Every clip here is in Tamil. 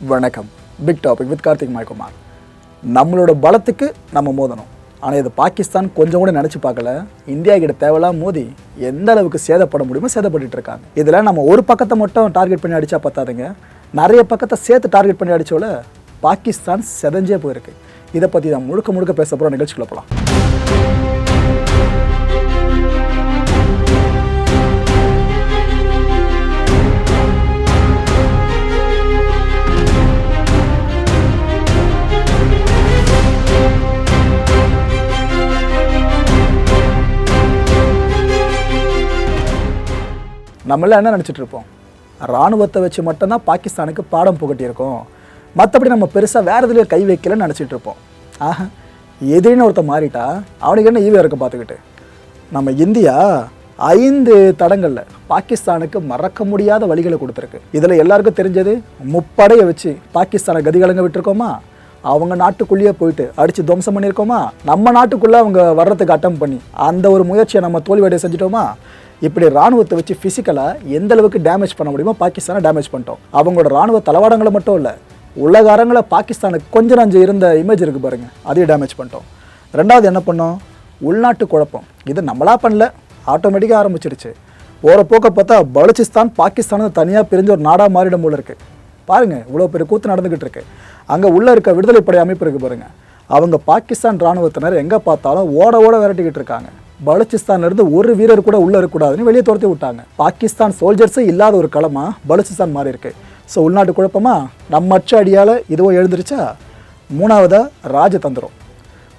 வணக்கம். Big topic with Karthik Maykumar. நம்மளோட பலத்துக்கு நம்ம மோதணும். ஆனால் இது பாகிஸ்தான் கொஞ்சம் கூட நினச்சி பார்க்கல. இந்தியா கிட்ட தேவையில்லாம் மோதி எந்த அளவுக்கு சேதப்பட முடியுமோ சேதப்பட்டு இருக்காங்க. இதில் நம்ம ஒரு பக்கத்தை மட்டும் டார்கெட் பண்ணி அடித்தா பத்தாதுங்க. நிறைய பக்கத்தை சேர்த்து டார்கெட் பண்ணி அடிச்சோல பாகிஸ்தான் செதஞ்சே போயிருக்கு. இதை பற்றி தான் முழுக்க முழுக்க பேச போகிற நிகழ்ச்சிக்குள்ள போகலாம் நம்மளாம் என்ன நினச்சிட்டு இருப்போம்? ராணுவத்தை வச்சு மட்டும்தான் பாகிஸ்தானுக்கு பாடம் புகட்டியிருக்கோம். மற்றபடி நம்ம பெருசாக வேறு எதுலையும் கை வைக்கலன்னு நினச்சிட்டு இருப்போம். ஆஹா எதிரின்னு ஒருத்தன் மாறிட்டா அவனுக்கு என்ன ஈவே இருக்க பார்த்துக்கிட்டு? நம்ம இந்தியா ஐந்து தடங்களில் பாகிஸ்தானுக்கு மறக்க முடியாத வழிகளை கொடுத்துருக்கு. இதில் எல்லாருக்கும் தெரிஞ்சது முப்படையை வச்சு பாகிஸ்தானை கதிகலங்க விட்டுருக்கோமா? அவங்க நாட்டுக்குள்ளேயே போயிட்டு அடித்து துவம்சம் பண்ணியிருக்கோமா? நம்ம நாட்டுக்குள்ளே அவங்க வர்றதுக்கு அட்டம் பண்ணி அந்த ஒரு முயற்சியை நம்ம தோல்வியடைய செஞ்சிட்டோமா? இப்படி ராணுவத்தை வச்சு ஃபிசிக்கலாக எந்த அளவுக்கு டேமேஜ் பண்ண முடியுமோ பாகிஸ்தானை டேமேஜ் பண்ணிட்டோம். அவங்களோட ராணுவ தளவாடங்களை மட்டும் இல்லை உலக அரங்கில் பாகிஸ்தானுக்கு கொஞ்சம் நஞ்சு இருந்த இமேஜ் இருக்குது பாருங்கள் அதையும் டேமேஜ் பண்ணிட்டோம். ரெண்டாவது என்ன பண்ணோம்? உள்நாட்டு குழப்பம். இது நம்மளா பண்ணல ஆட்டோமேட்டிக்காக ஆரம்பிச்சிருச்சு போகிற போக்க பார்த்தா பலுச்சிஸ்தான் பாகிஸ்தான் தனியாக பிரிஞ்ச ஒரு நாடாக மாறிடும் போல இருக்குது பாருங்கள் இவ்வளோ பெரிய கூத்து நடந்துக்கிட்டு இருக்கு. அங்கே உள்ளே இருக்க விடுதலைப்படை அமைப்பு இருக்குது பாருங்கள் அவங்க பாகிஸ்தான் இராணுவத்தினர் எங்கே பார்த்தாலும் ஓட ஓட விரட்டிக்கிட்டு இருக்காங்க. பலுச்சிஸ்தான்லேருந்து ஒரு வீரர் கூட உள்ளே இருக்கக்கூடாதுன்னு வெளியே துரத்தி விட்டாங்க. பாகிஸ்தான் சோல்ஜர்ஸே இல்லாத ஒரு களமாக பலுச்சிஸ்தான் மாறி இருக்கு. ஸோ உள்நாட்டு குழப்பமா? நம்ம அச்ச அடியால் இதுவும் எழுந்துருச்சா? மூணாவதாக ராஜதந்திரம்.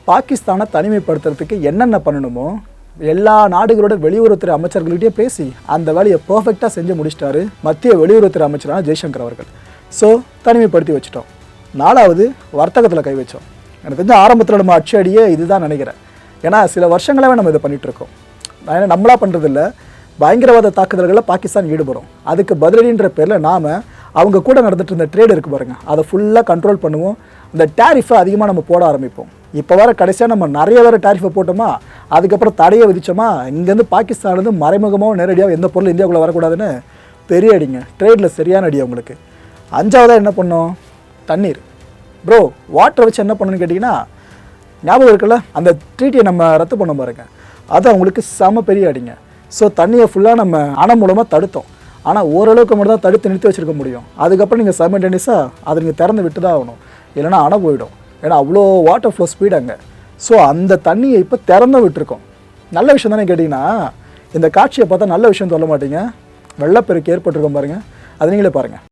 பாகிஸ்தானை தனிமைப்படுத்துறதுக்கு என்னென்ன பண்ணணுமோ எல்லா நாடுகளோட வெளியுறவுத்துறை அமைச்சர்கள்கிட்டயே பேசி அந்த வேலையை பர்ஃபெக்டாக செஞ்சு முடிச்சிட்டாரு மத்திய வெளியுறவுத்துறை அமைச்சரான ஜெய்சங்கர் அவர்கள். ஸோ தனிமைப்படுத்தி வச்சிட்டோம். நாலாவது வர்த்தகத்தில் கை வச்சோம். எனக்கு தெரிஞ்ச ஆரம்பத்தில் நம்ம அச்சு அடியே இதுதான் நினைக்கிறேன். ஏன்னா சில வருஷங்களாகவே நம்ம இதை பண்ணிகிட்ருக்கோம் ஏன்னா நம்மளா பண்ணுறதில்ல பயங்கரவாத தாக்குதல்களில் பாகிஸ்தான் ஈடுபடும். அதுக்கு பதிலடின்ற பேரில் நாம் அவங்க கூட நடந்துட்டு இருந்த ட்ரேடு இருக்குது பாருங்கள் அதை ஃபுல்லாக கண்ட்ரோல் பண்ணுவோம். இந்த டேரிஃபை அதிகமாக நம்ம போட ஆரம்பிப்போம். இப்போ வர கடைசியாக நம்ம நிறைய வேறு டேரிஃபை போட்டோமா அதுக்கப்புறம் தடையை விதிச்சோமா இங்கேருந்து பாகிஸ்தான்லேருந்து மறைமுகமாக நேரடியாக எந்த பொருள் இந்தியாவுக்குள்ளே வரக்கூடாதுன்னு பெரிய அடிங்க. ட்ரேடில் சரியான அடி அவங்களுக்கு. அஞ்சாவதாக என்ன பண்ணோம்? தண்ணீர். ப்ரோ வாட்டரை வச்சு என்ன பண்ணணும்னு கேட்டிங்கன்னா ஞாபகம் இருக்குல்ல? அந்த ட்ரீட்டியை நம்ம ரத்து பண்ண பாருங்க. அது அவங்களுக்கு செம பெரிய அடிங்க. ஸோ தண்ணியை ஃபுல்லாக நம்ம அணை மூலமாக தடுத்தோம். ஆனால் ஓரளவுக்கு மட்டும் தான் தடுத்து நிறுத்தி வச்சுருக்க முடியும். அதுக்கப்புறம் நீங்கள் சைமல்டேனியஸாக அதை நீங்கள் திறந்து விட்டு தான் ஆகணும். இல்லைன்னா அணை போயிடும். ஏன்னா அவ்வளோ வாட்டர் ஃப்ளோ ஸ்பீடு அங்கே. ஸோ அந்த தண்ணியை இப்போ திறந்து விட்டுருக்கோம். நல்ல விஷயம் தானே கேட்டிங்கன்னா இந்த காட்சியை பார்த்தா நல்ல விஷயம் சொல்ல மாட்டீங்க. வெள்ளப்பெருக்கு ஏற்பட்டிருக்கோம் பாருங்கள் அதை நீங்களே பாருங்கள்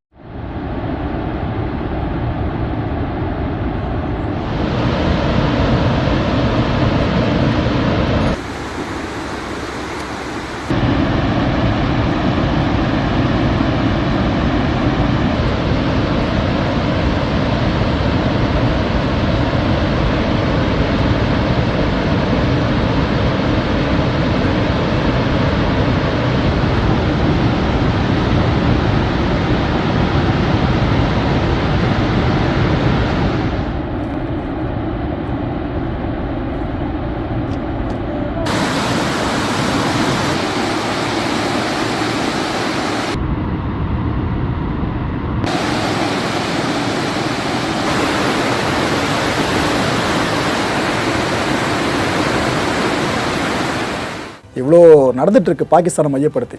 இவ்வளோ நடந்துகிட்ருக்கு பாகிஸ்தானை மையப்படுத்தி.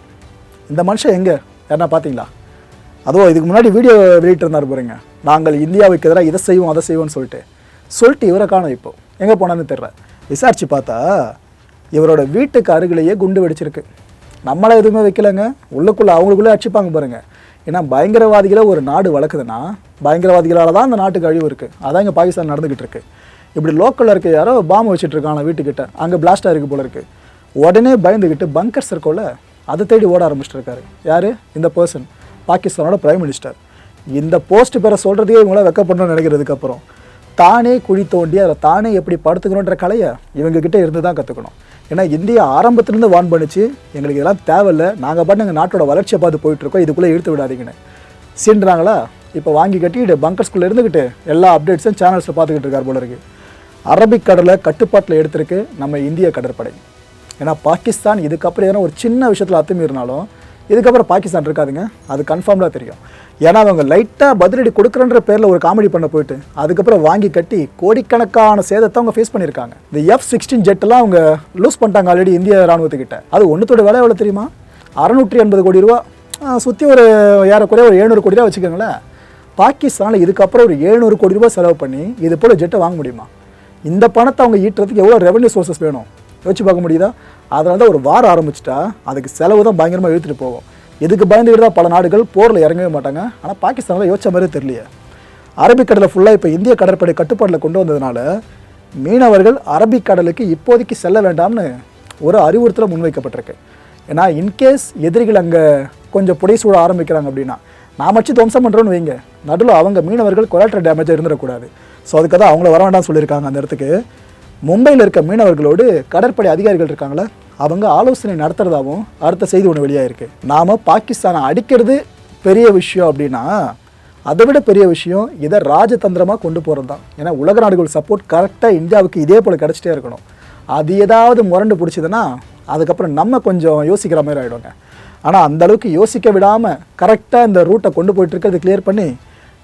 இந்த மனுஷன் எங்கே? யாருன்னா பார்த்தீங்களா? அதுவும் இதுக்கு முன்னாடி வீடியோ வெளியிட்டிருந்தார் பாருங்க. நாங்கள் இந்தியாவுக்கு எதிராக இதை செய்வோம் அதை செய்வோம்னு சொல்லிட்டு. சொல்லிட்டு இவரை காணோம் இப்போ. எங்கே போனான்னு தெரியல. விசாரித்து பார்த்தா இவரோட வீட்டுக்கு அருகிலேயே குண்டு வெடிச்சிருக்கு. நம்மளை எதுவுமே வைக்கலைங்க. உள்ளுக்குள்ளே அவங்களுக்குள்ளே அடிச்சுப்பாங்க பாருங்கள் ஏன்னா பயங்கரவாதிகளை ஒரு நாடு வளர்க்குதுன்னா பயங்கரவாதிகளால் தான் அந்த நாட்டுக்கு அழிவு இருக்குது அதான் இங்கே பாகிஸ்தான் நடந்துக்கிட்டு இருக்கு. இப்படி லோக்கலில் இருக்க யாரோ பாம்பு வச்சுட்டு இருக்காங்க வீட்டுக்கிட்ட. அங்கே பிளாஸ்டாக இருக்குது போல இருக்குது உடனே பயந்துக்கிட்டு பங்கர்ஸ் இருக்கோல அதை தேடி ஓட ஆரம்பிச்சிட்டுருக்காரு. யார்? இந்த பர்சன் பாகிஸ்தானோட பிரைம் மினிஸ்டர் இந்த போஸ்ட் பேரை சொல்கிறதையே இவங்கள வெக்கப்படணும்னு நினைக்கிறதுக்கப்புறம் தானே குழி தோண்டி அதில் தானே எப்படி படுத்துக்கணுன்ற கலையை இவங்கக்கிட்ட இருந்து தான் கற்றுக்கணும் ஏன்னா இந்தியா ஆரம்பத்துலேருந்து வான் பண்ணிச்சு. எங்களுக்கு இதெல்லாம் தேவையில்லை. நாங்கள் பாட்டு எங்கள் நாட்டோட வளர்ச்சியை பார்த்து போயிட்டுருக்கோம். இதுக்குள்ளே இழுத்து விடாதீங்கன்னு. சீன்றாங்களா இப்போ வாங்கி கட்டிக்கிட்டு பங்கர்ஸ்குள்ளே இருந்துக்கிட்டு எல்லா அப்டேட்ஸும் சேனல்ஸில் பார்த்துக்கிட்டு இருக்கார் போல இருக்குது அரபிக் கடலை கட்டுப்பாட்டில் எடுத்திருக்கு நம்ம இந்திய கடற்படை. ஏன்னா பாகிஸ்தான் இதுக்கப்புறம் எதனா ஒரு சின்ன விஷயத்தில் அத்துமீறினாலும் இதுக்கப்புறம் பாகிஸ்தான் இருக்காதுங்க. அது கன்ஃபார்ம்டாக தெரியும். ஏன்னா அவங்க லைட்டாக பதிலடி கொடுக்குறன்ற பேரில் ஒரு காமெடி பண்ண போயிட்டு அதுக்கப்புறம் வாங்கி கட்டி கோடிக்கணக்கான சேதத்தை அவங்க ஃபேஸ் பண்ணியிருக்காங்க. இந்த எஃப் சிக்ஸ்டீன் ஜெட்டெல்லாம் அவங்க லூஸ் பண்ணிட்டாங்க ஆல்ரெடி இந்திய ராணுவத்துக்கிட்ட. அது ஒன்றுத்தோட விலை எவ்வளோ தெரியுமா? அறநூற்றி எண்பது கோடி ரூபா. சுற்றி ஒரு ஏறக்குறைய ஒரு எழுநூறு கோடி ரூபா வச்சுக்கோங்களேன். பாகிஸ்தானில் இதுக்கப்புறம் ஒரு எழுநூறு கோடி ரூபாய் செலவு பண்ணி இது போல் ஜெட்டை வாங்க முடியுமா? இந்த பணத்தை அவங்க ஈட்டுறதுக்கு எவ்வளோ ரெவன்யூ சோர்சஸ் வேணும்? யோசிச்சு பார்க்க முடியுதா? அதனால தான் ஒரு வாரம் ஆரம்பிச்சிட்டா அதுக்கு செலவு தான் பயங்கரமாக இழுத்துட்டு போகும். இதுக்கு பயந்துக்கிட்டு தான் பல நாடுகள் போரில் இறங்கவே மாட்டாங்க. ஆனால் பாகிஸ்தானில் யோசிச்ச மாதிரி தெரியலையே. அரபிக்கடலை ஃபுல்லாக இப்போ இந்திய கடற்படை கட்டுப்பாட்டில் கொண்டு வந்ததுனால மீனவர்கள் அரபிக்கடலுக்கு இப்போதைக்கு செல்ல வேண்டாம்னு ஒரு அறிவுறுத்தலை முன்வைக்கப்பட்டிருக்கு. ஏன்னா இன்கேஸ் எதிரிகள் அங்கே கொஞ்சம் புடைசூட ஆரம்பிக்கிறாங்க அப்படின்னா நான் வச்சு துவம்சம் பண்ணுறோன்னு வைங்க. நடுவில் அவங்க மீனவர்கள் கொலாட்டர் டேமேஜாக இருந்துடக்கூடாது. ஸோ அதுக்காக தான் அவங்கள வர வேண்டாம்னு சொல்லியிருக்காங்க அந்த இடத்துக்கு. மும்பையில் இருக்க மீனவர்களோடு கடற்படை அதிகாரிகள் இருக்காங்களா? அவங்க ஆலோசனை நடத்துறதாவும் அடுத்த செய்தி ஒன்று வெளியாகிருக்கு நாம் பாகிஸ்தானை அடிக்கிறது பெரிய விஷயம் அப்படின்னா அதை விட பெரிய விஷயம் இதை ராஜதந்திரமாக கொண்டு போகிறது தான் ஏன்னா உலக நாடுகள் சப்போர்ட் கரெக்டாக இந்தியாவுக்கு இதே போல் கிடச்சிட்டே இருக்கணும். அது ஏதாவது முரண்டு பிடிச்சதுன்னா அதுக்கப்புறம் நம்ம கொஞ்சம் யோசிக்கிற மாதிரி ஆகிடுங்க ஆனால் அந்தளவுக்கு யோசிக்க விடாமல் கரெக்டாக இந்த ரூட்டை கொண்டு போயிட்டு இருக்கிறது கிளியர் பண்ணி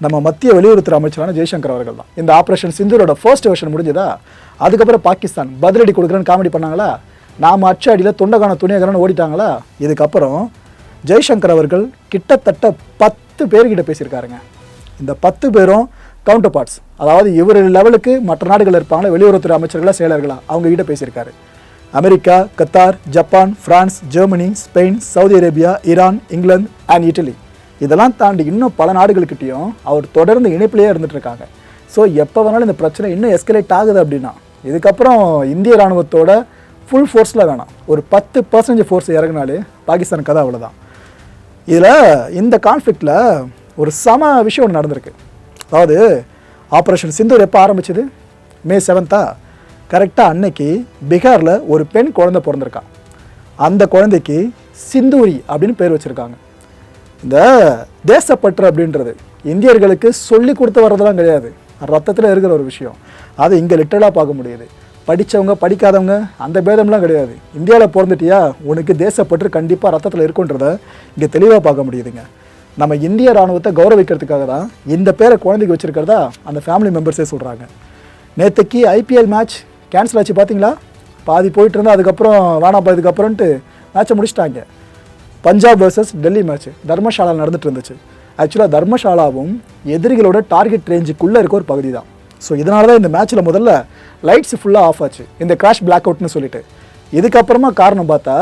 நம்ம மத்திய வெளியுறவுத்துறை அமைச்சரான ஜெய்சங்கர் அவர்கள் தான். இந்த ஆப்ரேஷன் சிந்தூரோட ஃபர்ஸ்ட் வெர்ஷன் முடிஞ்சதா? அதுக்கப்புறம் பாகிஸ்தான் பதிலடி கொடுக்குறேன்னு காமெடி பண்ணாங்களா? நாம் அச்ச அடியில் தொண்டகான துணியகரன் ஓடிட்டாங்களா? இதுக்கப்புறம் ஜெய்சங்கர் அவர்கள் கிட்டத்தட்ட பத்து பேர்கிட்ட பேசியிருக்காருங்க. இந்த பத்து பேரும் கவுண்டர் பார்ட்ஸ் அதாவது இவர் லெவலுக்கு மற்ற நாடுகள் இருப்பாங்க வெளியுறவுத்துறை அமைச்சர்களாக செயலர்களா அவங்க கிட்ட பேசியிருக்காரு. America Qatar Japan France Germany Spain Saudi Arabia Iran England and Italy இதெல்லாம் தாண்டி இன்னும் பல நாடுகள்கிட்டையும் அவர் தொடர்ந்து இணைப்பிலேயே இருந்துகிட்ருக்காங்க. ஸோ எப்போ வேணாலும் இந்த பிரச்சனை இன்னும் எஸ்கலேட் ஆகுது அப்படின்னா இதுக்கப்புறம் இந்திய ராணுவத்தோட ஃபுல் ஃபோர்ஸில் வேணாம். ஒரு பத்து பர்சன்டேஜ் ஃபோர்ஸ் இறங்கினாலே பாகிஸ்தான் கதை அவ்வளோதான் இதில் இந்த கான்ஃப்ளிக்டில் ஒரு சம விஷயம் ஒன்று நடந்திருக்கு. அதாவது ஆப்ரேஷன் சிந்தூர் எப்போ ஆரம்பிச்சது? மே செவன்த்தா கரெக்டாக அன்னைக்கு பீகாரில் ஒரு பெண் குழந்தை பிறந்திருக்கா. அந்த குழந்தைக்கு சிந்தூரி அப்படின்னு பேர் வச்சுருக்காங்க. இந்த தேசப்பற்று அப்படின்றது இந்தியர்களுக்கு சொல்லி கொடுத்து வர்றதெல்லாம் கிடையாது. ரத்தத்தில் இருக்கிற ஒரு விஷயம். அதை இங்கே லிட்டரலாக பார்க்க முடியுது. படித்தவங்க படிக்காதவங்க அந்த பேதம்லாம் கிடையாது. இந்தியாவில் பிறந்துட்டியா? உனக்கு தேசப்பற்று கண்டிப்பாக ரத்தத்தில் இருக்குன்றத இங்கே தெளிவாக பார்க்க முடியுதுங்க. நம்ம இந்திய ராணுவத்தை கௌரவிக்கிறதுக்காக தான் இந்த பேரை குழந்தைக்கு வச்சுருக்கிறதா அந்த ஃபேமிலி மெம்பர்ஸே சொல்கிறாங்க நேற்றுக்கு ஐபிஎல் மேட்ச் கேன்சல் ஆச்சு பார்த்தீங்களா பாதி போயிட்டு இருந்தால் அதுக்கப்புறம் வேணாம் இதுக்கப்புறம்ட்டு மேட்சை முடிச்சிட்டாங்க. பஞ்சாப் வர்சஸ் டெல்லி மேட்ச் தர்மசாலா நடந்துட்டு இருந்துச்சு. ஆக்சுவலாக தர்மசாலாவும் எதிரிகளோட டார்கெட் ரேஞ்சுக்குள்ளே இருக்க ஒரு பகுதி தான் ஸோ இதனால தான் இந்த மேட்ச்சில் முதல்ல லைட்ஸ் ஃபுல்லாக ஆஃப் ஆச்சு. இந்த கிராஷ் பிளாக் அவுட்னு சொல்லிட்டு. இதுக்கப்புறமா காரணம் பார்த்தா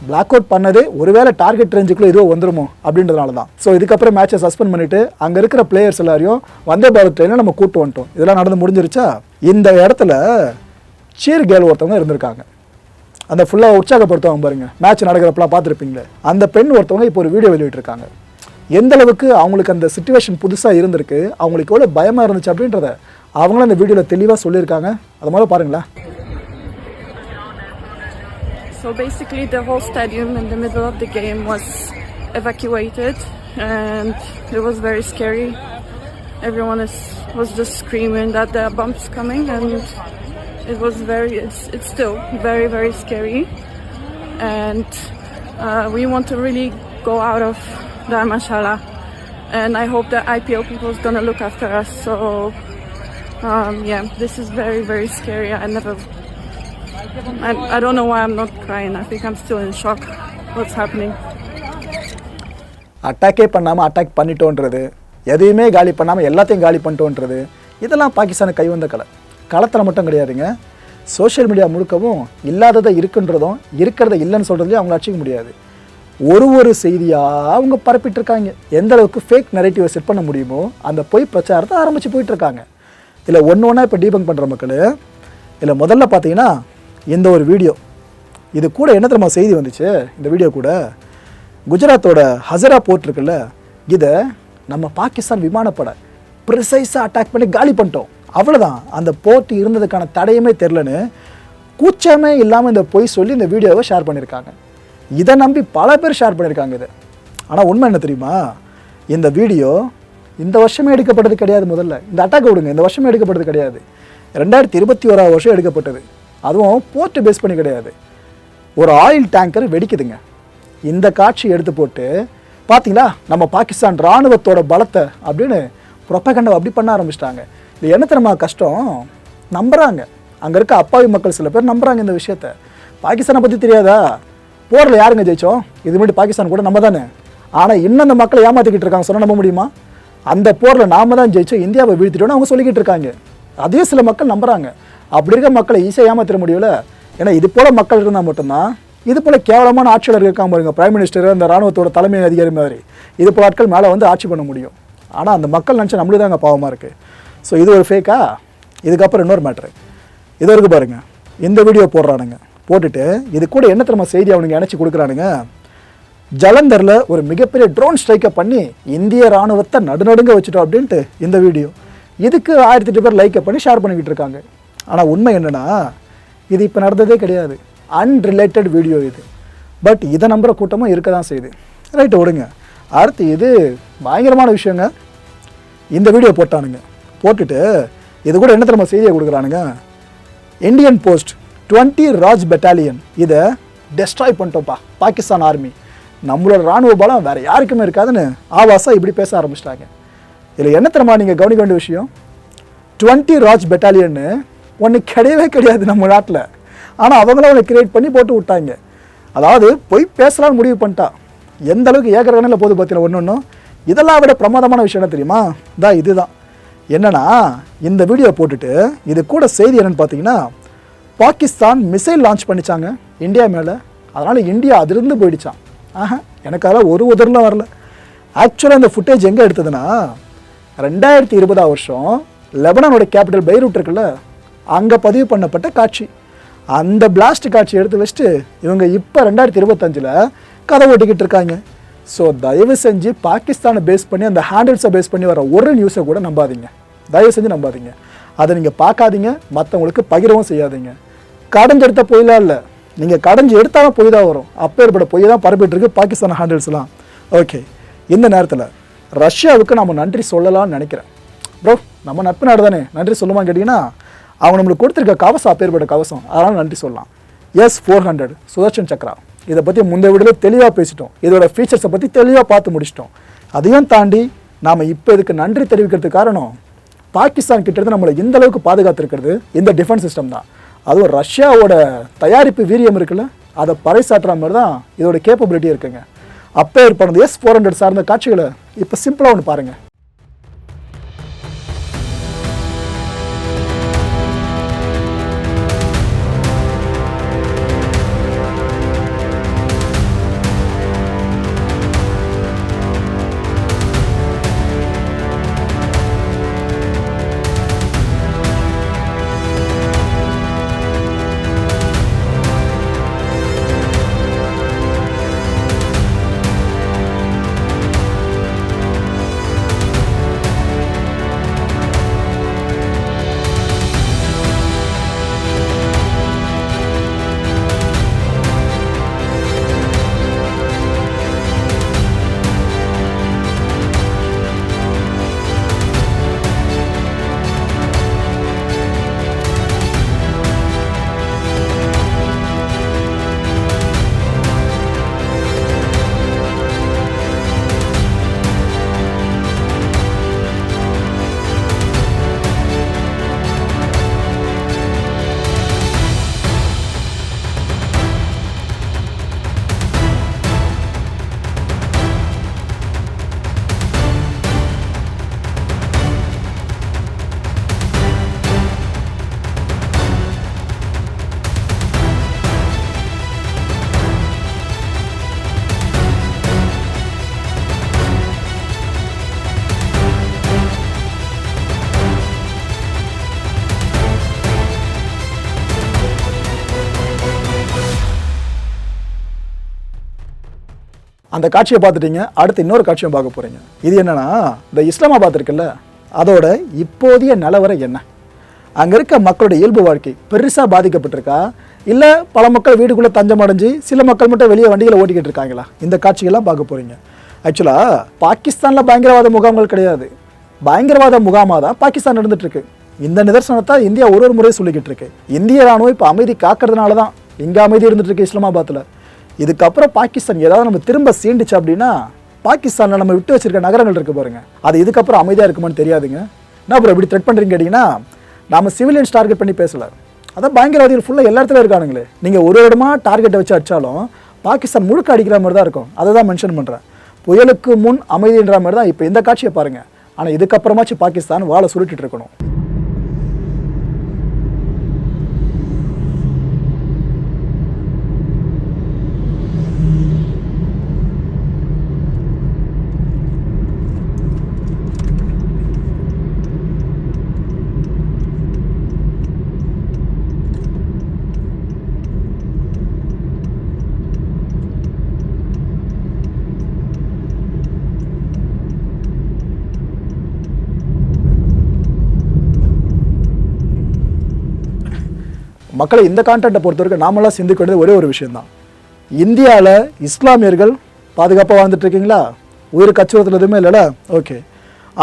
பிளாக் அவுட் பண்ணதே ஒருவேளை டார்கெட் ரேஞ்சுக்குள்ளே இதுவோ வந்துருமோ அப்படின்றதுனால தான் ஸோ இதுக்கப்புறம் மேட்சை சஸ்பெண்ட் பண்ணிவிட்டு அங்கே இருக்கிற பிளேயர்ஸ் எல்லாரையும் வந்தே பாரத் ட்ரெயினில் நம்ம கூட்டு வந்துட்டோம். இதெல்லாம் நடந்து முடிஞ்சிருச்சா? இந்த இடத்துல சீர் கேல் ஒருத்தவங்க இருந்திருக்காங்க. அந்த ஃபுல்லாக உற்சாகப்படுத்துவாங்க பாருங்க. மேட்ச் நடக்கிறப்பலாம் பார்த்துருப்பீங்களே. அந்த பெண் ஒருத்தவங்க இப்போ ஒரு வீடியோ வெளியிட்டிருக்காங்க. எந்த அளவுக்கு அவங்களுக்கு அந்த சுச்சுவேஷன் புதுசாக இருந்திருக்கு அவங்களுக்கு எவ்வளோ பயமாக இருந்துச்சு அப்படின்றத அவங்களும் அந்த வீடியோவில் தெளிவாக சொல்லியிருக்காங்க. அது மாதிரி பாருங்களேன் So basically, the whole stadium in the middle of the game was evacuated, and it was very scary. Everyone is, was just screaming that there are bombs coming, and it was very. It's, it's still very very scary, and uh, we want to really go out of Dharmashala, and I hope that IPO people is gonna look after us. So um, yeah, this is very very scary. I never I, I don't know why I'm not crying. I think I'm still in shock. What's happening? அட்டாக்கே பண்ணாமல் அட்டாக் பண்ணிட்டோன்றது எதையுமே காலி பண்ணாமல் எல்லாத்தையும் காலி பண்ணிட்டோன்றது இதெல்லாம் பாகிஸ்தானுக்கு கை வந்த கலை களத்தில் மட்டும் கிடையாதுங்க. சோஷியல் மீடியா முழுக்கவும் இல்லாததை இருக்குன்றதும் இருக்கிறத இல்லைன்னு சொல்கிறதுலையும் அவங்கள அடிச்சிக்க முடியாது. ஒரு ஒரு செய்தியாக அவங்க பரப்பிட்டுருக்காங்க. எந்த அளவுக்கு ஃபேக் நெரேட்டிவை செட் பண்ண முடியுமோ அந்த பொய் பிரச்சாரத்தை ஆரம்பித்து போயிட்டுருக்காங்க. இதில் ஒன்று ஒன்றா இப்போ டீபங்க் பண்ணுற மக்கள் இதில் முதல்ல பார்த்தீங்கன்னா இந்த ஒரு வீடியோ. இது கூட என்ன தெரியுமா செய்தி வந்துச்சு? இந்த வீடியோ கூட. குஜராத்தோட ஹசரா போர்ட் இருக்குல்ல இதை நம்ம பாகிஸ்தான் விமானப்படை ப்ரிசைஸாக அட்டாக் பண்ணி காலி பண்ணிட்டோம். அவ்வளோதான் அந்த போர்ட் இருந்ததுக்கான தடையுமே தெரிலன்னு கூச்சமே இல்லாமல் இந்த பொய் சொல்லி இந்த வீடியோவை ஷேர் பண்ணியிருக்காங்க இதை நம்பி பல பேர் ஷேர் பண்ணியிருக்காங்க இது. ஆனால் உண்மை என்ன தெரியுமா? இந்த வீடியோ இந்த வருஷமே எடுக்கப்பட்டது கிடையாது முதல்ல. இந்த அட்டாக் விடுங்க இந்த வருஷமே எடுக்கப்பட்டது கிடையாது. ரெண்டாயிரத்தி இருபத்தி ஓராவது வருஷம் எடுக்கப்பட்டது. அதுவும் போர்ட்டு பேஸ் பண்ணி கிடையாது. ஒரு ஆயில் டேங்கர் வெடிக்குதுங்க. இந்த காட்சி எடுத்து போட்டு பார்த்தீங்களா நம்ம பாகிஸ்தான் ராணுவத்தோட பலத்தை அப்படின்னு புறப்பகண்டை அப்படி பண்ண ஆரம்பிச்சிட்டாங்க. இது என்ன தெரியுமா கஷ்டம்? நம்புகிறாங்க அங்கே இருக்க அப்பாவி மக்கள் சில பேர் நம்புறாங்க இந்த விஷயத்த. பாகிஸ்தானை பற்றி தெரியாதா? போரில் யாருங்க ஜெயிச்சோம்? இது மாதிரி பாகிஸ்தான் கூட நம்ம தானே. ஆனால் இன்னும் அந்த மக்களை ஏமாற்றிக்கிட்டு இருக்காங்க. சொன்னால் நம்ப முடியுமா? அந்த போரில் நாம தான் ஜெயிச்சோம் இந்தியாவை வீழ்த்திட்டோம்னு அவங்க சொல்லிக்கிட்டு இருக்காங்க. அதே சில மக்கள் நம்புகிறாங்க அப்படி இருக்க மக்களை ஈஸியாக ஏமாத்திர முடியல. ஏன்னா இது போல் மக்கள் இருந்தால் மட்டும்தான் இது போல் கேவலமான ஆட்சியாளர் இருக்காம பாருங்க. பிரைம் மினிஸ்டர் அந்த ராணுவத்தோட தலைமை அதிகாரி மாதிரி. இது போல ஆட்கள் மேலே வந்து ஆட்சி பண்ண முடியும். ஆனால் அந்த மக்கள் நினச்சா நம்மளுக்கு தாங்க பாவமாக இருக்குது ஸோ இது ஒரு ஃபேக்கா இதுக்கப்புறம் இன்னொரு மேட்ரு இது வரைக்கும் பாருங்க. இந்த வீடியோ போடுறானுங்க. போட்டுட்டு இது கூட என்ன தரமா செய்தி அவனுங்க இணைச்சி கொடுக்குறானுங்க? ஜலந்தரில் ஒரு மிகப்பெரிய ட்ரோன் ஸ்ட்ரைக்கை பண்ணி இந்திய ராணுவத்தை நடுநடுங்க வச்சுட்டோம் அப்படின்ட்டு இந்த வீடியோ இதுக்கு ஆயிரத்தி எட்டு பேர் லைக்கை பண்ணி ஷேர் பண்ணிக்கிட்டு இருக்காங்க. ஆனால் உண்மை என்னென்னா இது இப்போ நடந்ததே கிடையாது. அன்ரிலேட்டட் வீடியோ இது. பட் இதை நம்புகிற கூட்டமும் இருக்க தான் செய்யுது. ரைட்டு விடுங்க அடுத்து இது பயங்கரமான விஷயங்க. இந்த வீடியோ போட்டானுங்க. போட்டுட்டு இது கூட என்ன தெரியுமா செய்தியை கொடுக்குறானுங்க? இந்தியன் போஸ்ட் 20 ராஜ் பெட்டாலியன் இதை டெஸ்ட்ராய் பண்ணிட்டோம்ப்பா பாகிஸ்தான் ஆர்மி நம்மளோட ராணுவ பலம் வேறு யாருக்குமே இருக்காதுன்னு ஆவாசா இப்படி பேச ஆரம்பிச்சிட்டாங்க. இதில் என்ன தெரியுமா நீங்கள் கவனிக்க வேண்டிய விஷயம்? 20 ராஜ் பெட்டாலியன்னு ஒன்று கிடையவே கிடையாது நம்ம நாட்டில். ஆனால் அவங்களும் அவனை கிரியேட் பண்ணி போட்டு விட்டாங்க. அதாவது போய் பேசலாம்னு முடிவு பண்ணிட்டா. எந்த அளவுக்கு ஏக்கர் கணக்கில் போது பார்த்தீங்கன்னா ஒன்று ஒன்றும் இதெல்லாம் விட பிரமாதமான விஷயம் என்ன தெரியுமா? தான் இதுதான். என்னன்னா இந்த வீடியோ போட்டுட்டு இது கூட செய்தி என்னன்னு பார்த்தீங்கன்னா பாகிஸ்தான் மிசைல் லான்ச் பண்ணிச்சாங்க இந்தியா மேலே. அதனால் இந்தியா அதிலிருந்து போயிடுச்சான் ஆஹா எனக்கு அதெல்லாம் ஒரு உதரலாம் வரல. ஆக்சுவலாக இந்த ஃபுட்டேஜ் எங்கே எடுத்ததுன்னா ரெண்டாயிரத்தி இருபதாம் வருஷம் லெபனானோட கேபிட்டல் பைரூட் இருக்குல்ல அங்கே பதிவு பண்ணப்பட்ட காட்சி. அந்த பிளாஸ்ட் காட்சி எடுத்து வச்சுட்டு இவங்க இப்போ ரெண்டாயிரத்தி இருபத்தஞ்சில் கதை ஓட்டிக்கிட்டு இருக்காங்க. ஸோ தயவு செஞ்சு பாகிஸ்தானை பேஸ் பண்ணி அந்த ஹேண்டில்ஸை பேஸ் பண்ணி வர ஒரு நியூஸை கூட நம்பாதீங்க. தயவு செஞ்சு நம்பாதீங்க. அதை நீங்கள் பார்க்காதீங்க. மற்றவங்களுக்கு பகிரவும் செய்யாதீங்க. கடைஞ்செடுத்த பொய்லாம் இல்லை. நீங்கள் கடைஞ்சி எடுத்தாலும் பொய் தான் வரும். அப்பேற்பட்ட பொய் தான் பரப்பிட்டுருக்கு பாகிஸ்தான் ஹேண்டில்ஸ்லாம் ஓகே இந்த நேரத்தில் ரஷ்யாவுக்கு நம்ம நன்றி சொல்லலாம்னு நினைக்கிறேன். ப்ரோ நம்ம நட்பு நாடு தானே நன்றி சொல்லுமா கேட்டிங்கன்னா அவங்க நம்மளுக்கு கொடுத்துருக்க கவசம் அப்பேற்பட்ட கவசம். அதனால் நன்றி சொல்லலாம். S four hundred Sudarshan Chakra. இதை பற்றி முந்தைய வீடியோவில் தெளிவாக பேசிட்டோம். இதோட ஃபீச்சர்ஸை பற்றி தெளிவாக பார்த்து முடிச்சிட்டோம். அதையும் தாண்டி நாம் இப்போ இதுக்கு நன்றி தெரிவிக்கிறதுக்கு காரணம் பாகிஸ்தான் கிட்டேருந்து நம்மளை இந்த அளவுக்கு பாதுகாத்துருக்கிறது இந்த டிஃபென்ஸ் சிஸ்டம் தான். அதுவும் ரஷ்யாவோட தயாரிப்பு வீரியம் இருக்குல்ல அதை பறைசாற்றுற மாதிரி தான் இதோட கேப்பபிலிட்டி இருக்குங்க. அப்போ ஏற்படுறது எஸ் ஃபோர் ஹண்ட்ரட் சார்ந்த காட்சிகளை இப்போ சிம்பிளாக ஒன்று பாருங்கள் அந்த காட்சியை பார்த்துட்டீங்க. அடுத்து இன்னொரு காட்சியும் பார்க்க போகிறீங்க இது என்னென்னா இந்த இஸ்லாமாபாத் இருக்குல்ல அதோட இப்போதைய நிலவரம் என்ன? அங்கே இருக்க மக்களோட இயல்பு வாழ்க்கை பெருசாக பாதிக்கப்பட்டிருக்கா? இல்லை பல மக்கள் வீட்டுக்குள்ளே தஞ்சம் அடைஞ்சு சில மக்கள் மட்டும் வெளியே வண்டிகளை ஓட்டிக்கிட்டு இருக்காங்களா? இந்த காட்சிகள்லாம் பார்க்க போகிறீங்க ஆக்சுவலாக பாகிஸ்தானில் பயங்கரவாத முகாம்கள் கிடையாது. பயங்கரவாத முகாமாக தான் பாகிஸ்தான் நடந்துட்டு இருக்கு இந்த நிதர்சனத்தை இந்தியா ஒரு ஒரு முறை சொல்லிக்கிட்டு இருக்கு. இந்திய ராணுவம் இப்போ அமைதி காக்கிறதுனால தான் இங்கே அமைதி இருந்துட்டு இருக்கு இஸ்லாமாபாத்தில் இதுக்கப்புறம் பாகிஸ்தான் ஏதாவது நம்ம திரும்ப சீண்டுச்சு அப்படின்னா பாகிஸ்தானில் நம்ம விட்டு வச்சிருக்க நகரங்கள் இருக்குது பாருங்க. அது இதுக்கப்புறம் அமைதியாக இருக்குமான்னு தெரியாதுங்க. என்ன அப்புறம் இப்படி த்ரெட் பண்ணுறீங்க கேட்டிங்கன்னா நாம சிவிலியன்ஸ் டார்கெட் பண்ணி பேசல அதான் பயங்கரவாதிகள் ஃபுல்லாக எல்லா இடத்துல இருக்கானுங்களே. நீங்கள் ஒரு இடமா டார்கெட்டை வச்சு அடித்தாலும் பாகிஸ்தான் முழுக்க அடிக்கிற மாதிரி தான் இருக்கும். அதை தான் மென்ஷன் பண்ணுறேன் புயலுக்கு முன் அமைதின்ற மாதிரி தான் இப்போ இந்த காட்சியை பாருங்கள் ஆனால் இதுக்கப்புறமாச்சும் பாகிஸ்தான் வாழை சுருட்டிட்டு இருக்கணும். மக்களை இந்த கான்டென்ட்டை பொறுத்த வரைக்கும் நாமெல்லாம் சிந்திக்க வேண்டியது ஒரே ஒரு விஷயந்தான் இந்தியாவில் இஸ்லாமியர்கள் பாதுகாப்பாக வாழ்ந்துட்டுருக்கீங்களா இருக்கீங்களா? உயிருக்கு அச்சுறுத்தல் எதுவுமே இல்லைல்ல ஓகே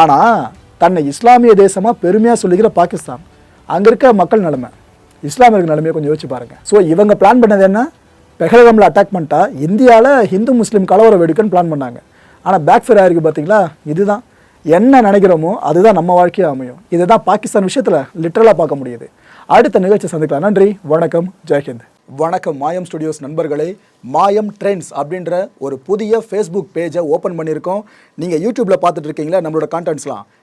ஆனால் தன்னை இஸ்லாமிய தேசமாக பெருமையாக சொல்லிக்கிற பாகிஸ்தான். அங்கே இருக்க மக்கள் நிலைமை இஸ்லாமியர்கள் நிலைமையை கொஞ்சம் யோசிச்சு பாருங்கள் ஸோ இவங்க பிளான் பண்ணது என்ன? பெஹல்கமில் அட்டாக் பண்ணிட்டா இந்தியாவில் ஹிந்து முஸ்லீம் கலவரம் வெடிக்குன்னு பிளான் பண்ணாங்க. ஆனால் பேக் ஃபேர் ஆகிருக்கு பார்த்தீங்களா இதுதான். என்ன நினைக்கிறோமோ அதுதான் நம்ம வாழ்க்கையாக அமையும். இதுதான் பாகிஸ்தான் விஷயத்தில் லிட்டரலாக பார்க்க முடியுது. அடுத்த நிகழ்ச்சி சந்திக்கலாம். நன்றி வணக்கம் ஜெய்ஹிந்த் வணக்கம் மாயம் ஸ்டுடியோஸ் நண்பர்களே. மாயம் ட்ரெண்ட்ஸ் அப்படின்ற ஒரு புதிய ஃபேஸ்புக் பேஜை ஓப்பன் பண்ணியிருக்கோம். நீங்கள் யூடியூப்பில் பார்த்துட்டு இருக்கீங்களா? நம்மளோட கான்டென்ட்ஸ்லாம்